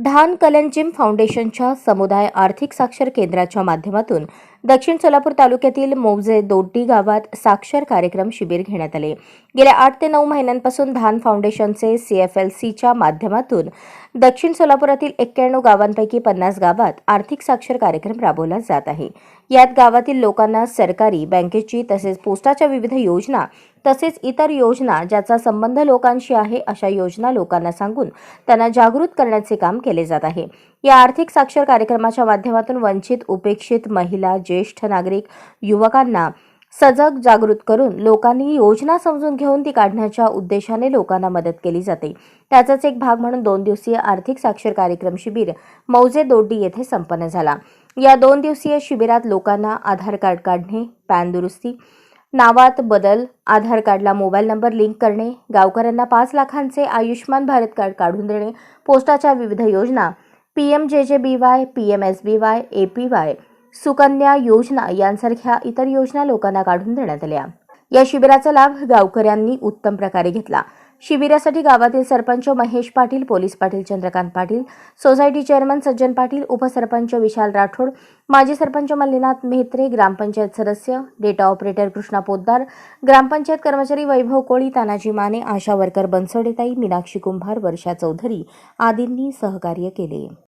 ढान कलंजिम फाउंडेशनच्या समुदाय आर्थिक साक्षर केंद्राच्या माध्यमातून दक्षिण सोलापूर तालुक्यातील मौजे दोड्डी गावात साक्षर कार्यक्रम शिबिर घेण्यात आले. गेल्या आठ ते नऊ महिन्यांपासून धान फाउंडेशनचे सीएफएलसीच्या माध्यमातून दक्षिण सोलापुरातील एक्क्याण्णव गावांपैकी पन्नास गावात आर्थिक साक्षर कार्यक्रम राबवला जात आहे. यात गावातील लोकांना सरकारी बँकेची तसेच पोस्टाच्या विविध योजना तसेच इतर योजना ज्याचा संबंध लोकांशी आहे अशा योजना लोकांना सांगून त्यांना जागृत करण्याचे काम केले जात आहे. या आर्थिक साक्षर कार्यक्रमाच्या माध्यमातून वंचित उपेक्षित महिला ज्येष्ठ नागरिक युवकांना सजग जागृत करून लोकांनी योजना समजून घेऊन ती काढण्याच्या उद्देशाने लोकांना मदत केली जाते. त्याचाच एक भाग म्हणून दोन दिवसीय आर्थिक साक्षर कार्यक्रम शिबिर मौजे दोड्डी येथे संपन्न झाला. या दोन दिवसीय शिबिरात लोकांना आधार कार्ड काढणे पॅन दुरुस्ती नावात बदल आधार कार्डला मोबाईल नंबर लिंक करणे गावकऱ्यांना पाच लाखांचे आयुष्यमान भारत कार्ड काढून देणे पोस्टाच्या विविध योजना P M J J B Y P M S B Y A P Y Sukanya योजना यांसारख्या इतर योजना लोकांना काढून देण्यात आल्या. या शिबिराचा लाभ गावकऱ्यांनी उत्तम प्रकारे घेतला. शिबिरासाठी गावातील sarpanch Mahesh Patil police Patil Chandrakant Patil society chairman Sajjan Patil उपसरपंच विशाल राठोड माजी सरपंच मल्लीनाथ मेहत्रे ग्रामपंचायत सदस्य डेटा ऑपरेटर कृष्णा पोद्दार ग्रामपंचायत कर्मचारी वैभव कोळी तानाजी माने आशा वर्कर बनसोडेताई मीनाक्षी कुंभार वर्षा चौधरी आदींनी सहकार्य केले.